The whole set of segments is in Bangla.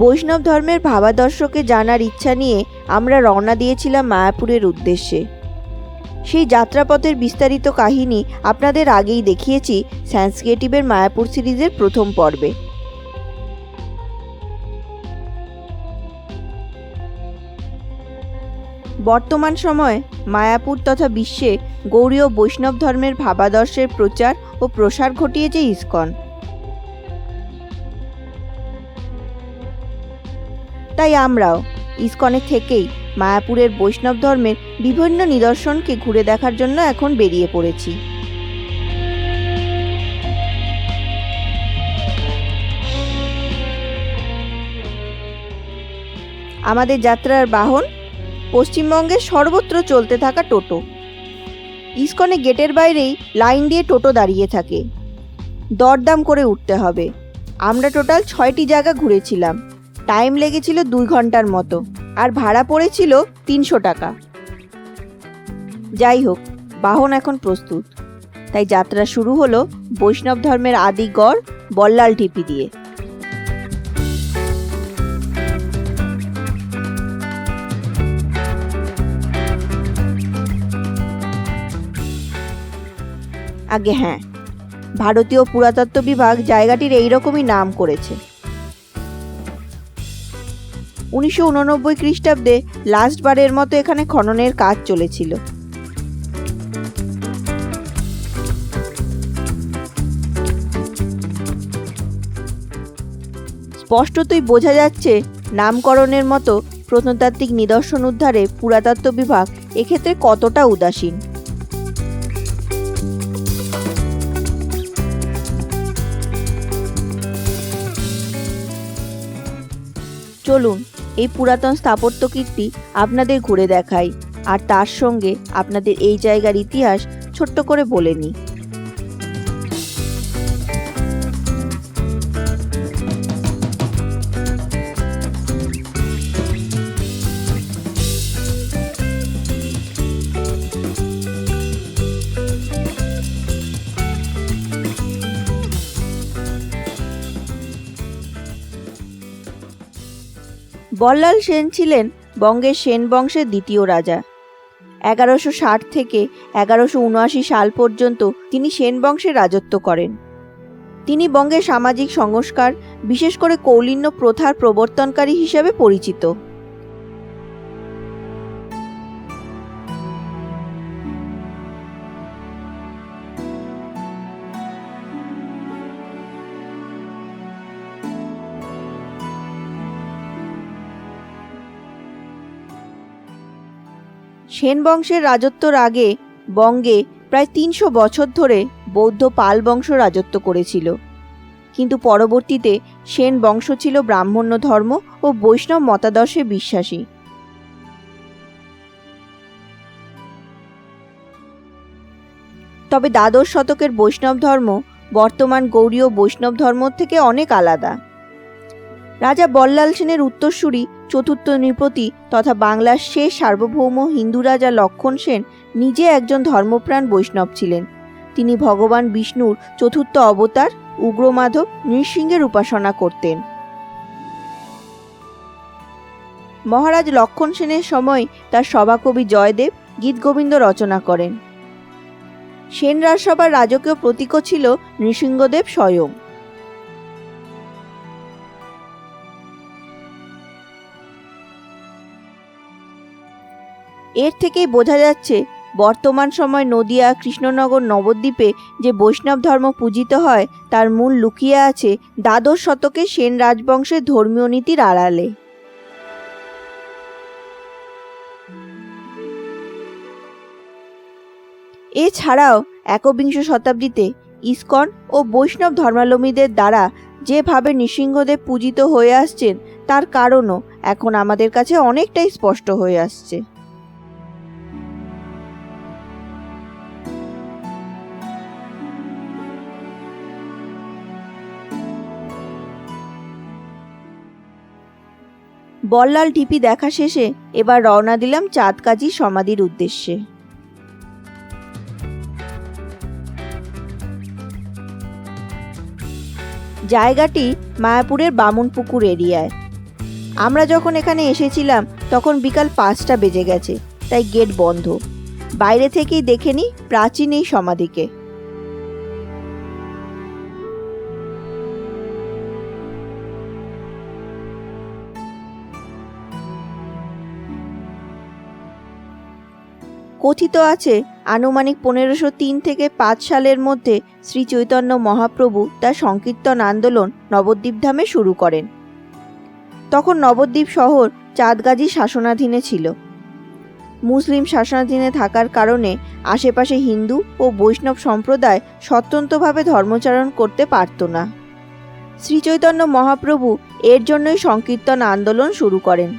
বৈষ্ণব ধর্মের ভাবাদর্শকে জানার ইচ্ছা নিয়ে আমরা রওনা দিয়েছিলাম মায়াপুরের উদ্দেশ্যে। সেই যাত্রাপথের বিস্তারিত কাহিনী আপনাদের আগেই দেখিয়েছি স্যান্সক্রিয়েটিভের মায়াপুর সিরিজের প্রথম পর্বে। বর্তমান সময়ে মায়াপুর তথা বিশ্বে গৌড়ীয় বৈষ্ণব ধর্মের ভাবাদর্শের প্রচার ও প্রসার ঘটিয়েছে ইসকন। তাই আমরাও। ইসকনে থেকেই মায়াপুরের বৈষ্ণব ধর্মের বিভিন্ন নিদর্শনকে ঘুরে দেখার জন্য এখন বেরিয়ে পড়েছি। আমাদের যাত্রার বাহন পশ্চিমবঙ্গের সর্বত্র চলতে থাকা টোটো। ইসকনে গেটের বাইরেই লাইন দিয়ে টোটো দাঁড়িয়ে থাকে। দরদাম করে উঠতে হবে। আমরা টোটাল ছয়টি জায়গা ঘুরেছিলাম। টাইম লেগেছিল দুই ঘণ্টার মতো আর ভাড়া পড়েছিল তিনশো টাকা। যাই হোক, বাহন এখন প্রস্তুত। তাই যাত্রা শুরু হলো বৈষ্ণব ধর্মের আদি গড় বল্লাল টিপি দিয়ে। আগে হ্যাঁ ভারতীয় পুরাতত্ত্ব বিভাগ জায়গাটির এইরকমই নাম করেছে। উনিশশো উননব্বই খ্রিস্টাব্দে লাস্ট বারের মতো এখানে খননের কাজ চলেছিল। স্পষ্টতই বোঝা যাচ্ছে, নামকরণের মতো প্রত্নতাত্ত্বিক নিদর্শন উদ্ধারে পুরাতত্ত্ব বিভাগ এক্ষেত্রে কতটা উদাসীন। চলুন এই পুরাতন স্থাপত্য কীর্তি আপনাদের ঘুরে দেখাই। আর তার সঙ্গে আপনাদের এই জায়গার ইতিহাস ছোট্ট করে বলে নিই। বল্লাল সেন ছিলেন বঙ্গের সেন বংশের দ্বিতীয় রাজা। এগারোশো ষাট থেকে এগারোশো উনআশি সাল পর্যন্ত তিনি সেন বংশে রাজত্ব করেন। তিনি বঙ্গের সামাজিক সংস্কার, বিশেষ করে কৌলিন্য প্রথার প্রবর্তনকারী হিসেবে পরিচিত। সেন বংশের রাজত্বর আগে বঙ্গে প্রায় তিনশো বছর ধরে বৌদ্ধ পাল বংশ রাজত্ব করেছিল। কিন্তু পরবর্তীতে সেন বংশ ছিল ব্রাহ্মণ্য ধর্ম ও বৈষ্ণব মতাদর্শে বিশ্বাসী। তবে দ্বাদশ শতকের বৈষ্ণব ধর্ম বর্তমান গৌড়ীয় বৈষ্ণব ধর্ম থেকে অনেক আলাদা। রাজা বল্লাল সেনের উত্তরসূরি চতুর্থ নৃপতি তথা বাংলার শেষ সার্বভৌম হিন্দু রাজা লক্ষণ সেন নিজে একজন ধর্মপ্রাণ বৈষ্ণব ছিলেন। তিনি ভগবান বিষ্ণুর চতুর্থ অবতার উগ্রমাধব নৃসিংহের উপাসনা করতেন। মহারাজ লক্ষণ সেনের সময় তার সভাকবি জয়দেব গীতগোবিন্দ রচনা করেন। সেন রাজসভার রাজকীয় প্রতীকও ছিল নৃসিংহদেব স্বয়ং। এর থেকেই বোঝা যাচ্ছে, বর্তমান সময় নদিয়া, কৃষ্ণনগর নবদ্বীপে যে বৈষ্ণব ধর্ম পূজিত হয়, তার মূল লুকিয়ে আছে দ্বাদশ শতকে সেন রাজবংশের ধর্মীয় নীতির আড়ালে। এছাড়াও একবিংশ শতাব্দীতে ইসকন ও বৈষ্ণব ধর্মালম্বীদের দ্বারা যেভাবে নৃসিংহদেব পূজিত হয়ে আসছেন, তার কারণও এখন আমাদের কাছে অনেকটাই স্পষ্ট হয়ে আসছে। বল্লাল টিপি দেখা শেষে এবার রওনা দিলাম চাঁদকাজি সমাধির উদ্দেশ্যে। জায়গাটি মায়াপুরের বামুনপুকুর এরিয়ায়। আমরা যখন এখানে এসেছিলাম, তখন বিকাল পাঁচটা বেজে গেছে, তাই গেট বন্ধ। বাইরে থেকেই দেখে নিই প্রাচীন এই সমাধিকে। কথিত আছে, আনুমানিক পনেরোশো তিন থেকে পাঁচ সালের মধ্যে শ্রী চৈতন্য মহাপ্রভু তার সংকীর্তন আন্দোলন নবদ্বীপ ধামে শুরু করেন। তখন নবদ্বীপ শহর চাঁদগাজী শাসনাধীনে ছিল। মুসলিম শাসনাধীনে থাকার কারণে আশেপাশে হিন্দু ও বৈষ্ণব সম্প্রদায় স্বতন্ত্রভাবে ধর্মচারণ করতে পারত না। শ্রীচৈতন্য মহাপ্রভু এর জন্যই সংকীর্তন আন্দোলন শুরু করেন।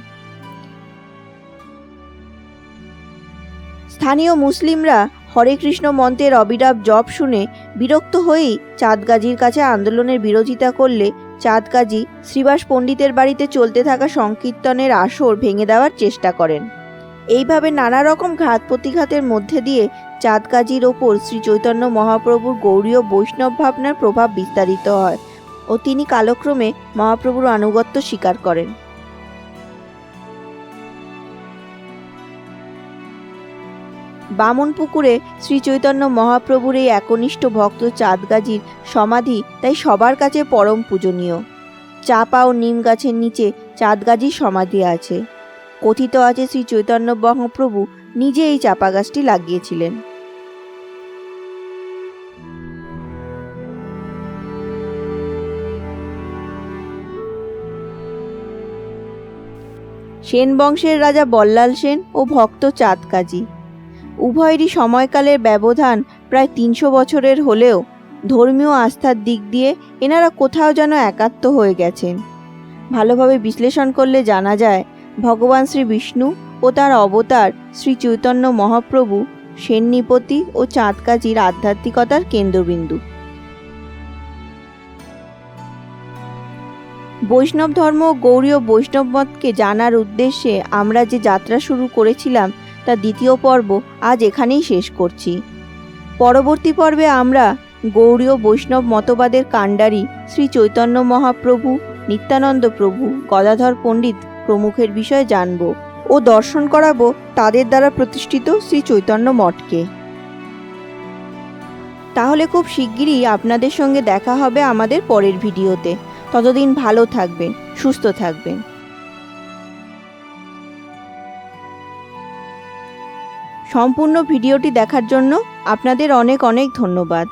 স্থানীয় মুসলিমরা হরে কৃষ্ণ মন্ত্রের অবিরাম জপ শুনে বিরক্ত হয়েই চাঁদগাজির কাছে আন্দোলনের বিরোধিতা করলে চাঁদগাজি শ্রীবাস পণ্ডিতের বাড়িতে চলতে থাকা সংকীর্তনের আসর ভেঙে দেওয়ার চেষ্টা করেন। এইভাবে নানা রকম ঘাত প্রতিঘাতের মধ্যে দিয়ে চাঁদগাজির ওপর শ্রী চৈতন্য মহাপ্রভুর গৌরীয় বৈষ্ণব ভাবনার প্রভাব বিস্তারিত হয় ও তিনি কালক্রমে মহাপ্রভুর আনুগত্য স্বীকার করেন। বামনপুকুরে শ্রী চৈতন্য মহাপ্রভুর এই একনিষ্ঠ ভক্ত চাঁদগাজির সমাধি তাই সবার কাছে পরম পূজনীয়। চাপা ও নিম গাছের নিচে চাঁদগাজির সমাধি আছে। কথিত আছে শ্রী চৈতন্য মহাপ্রভু নিজে এই চাপা গাছটি লাগিয়েছিলেন। সেন বংশের রাজা বল্লাল সেন ও ভক্ত চাঁদকাজি উভয়েরই সময়কালের ব্যবধান প্রায় তিনশো বছরের হলেও ধর্মীয় আস্থার দিক দিয়ে এনারা কোথাও যেন একাত্ম হয়ে গেছেন। ভালোভাবে বিশ্লেষণ করলে জানা যায়, ভগবান শ্রী বিষ্ণু ও তার অবতার শ্রী চৈতন্য মহাপ্রভু সেননিপতি ও চাঁদকাজির আধ্যাত্মিকতার কেন্দ্রবিন্দু। বৈষ্ণব ধর্ম গৌরীয় বৈষ্ণব মতকে জানার উদ্দেশ্যে আমরা যে যাত্রা শুরু করেছিলাম তার দ্বিতীয় পর্ব আজ এখানেই শেষ করছি। পরবর্তী পর্বে আমরা গৌরীয় বৈষ্ণব মতবাদের কাণ্ডারি শ্রী চৈতন্য মহাপ্রভু, নিত্যানন্দ প্রভু, গদাধর পণ্ডিত প্রমুখের বিষয়ে জানব ও দর্শন করাবো তাদের দ্বারা প্রতিষ্ঠিত শ্রী চৈতন্য মঠকে। তাহলে খুব শিগগিরই আপনাদের সঙ্গে দেখা হবে আমাদের পরের ভিডিওতে। ততদিন ভালো থাকবেন, সুস্থ থাকবেন। সম্পূর্ণ ভিডিওটি দেখার জন্য আপনাদের অনেক অনেক ধন্যবাদ।